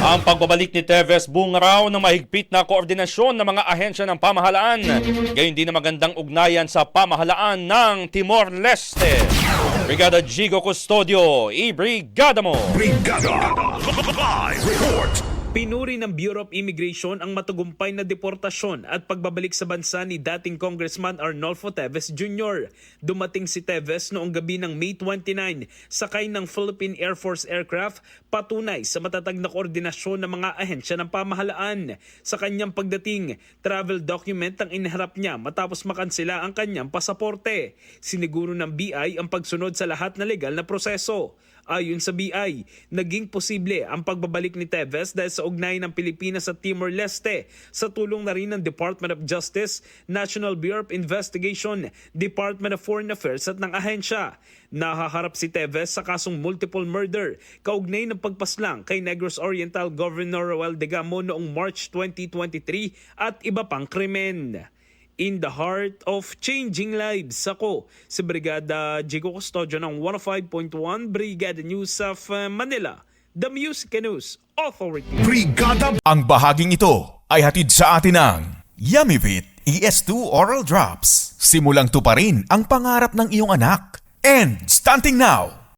Ang pagbabalik ni Teves bunga raw ng mahigpit na koordinasyon ng mga ahensya ng pamahalaan. Gayon din na magandang ugnayan sa pamahalaan ng Timor-Leste. Brigada Gigo Custodio, i-brigada mo! Brigada Live Report Pinuri ng Bureau of Immigration ang matagumpay na deportasyon at pagbabalik sa bansa ni dating Congressman Arnolfo Teves Jr. Dumating si Teves noong gabi ng May 29 sakay ng Philippine Air Force aircraft patunay sa matatag na koordinasyon ng mga ahensya ng pamahalaan. Sa kanyang pagdating, travel document ang inaharap niya matapos makansela ang kanyang pasaporte. Siniguro ng BI ang pagsunod sa lahat na legal na proseso. Ayon sa BI, naging posible ang pagbabalik ni Teves dahil sa ugnay ng Pilipinas sa Timor-Leste sa tulong na rin ng Department of Justice, National Bureau of Investigation, Department of Foreign Affairs at ng ahensya. Nahaharap si Teves sa kasong multiple murder kaugnay ng pagpaslang kay Negros Oriental Governor Roel Degamo noong March 2023 at iba pang krimen in the heart of changing lives. Ako, si Brigada Jigo Custodio ng 105.1 Brigada News of uh, Manila, The Music News Authority. Brigada Ang bahaging ito ay hatid sa atin ng Yummyvit ES2 Oral Drops. Simulang tuparin ang pangarap ng iyong anak. And starting now,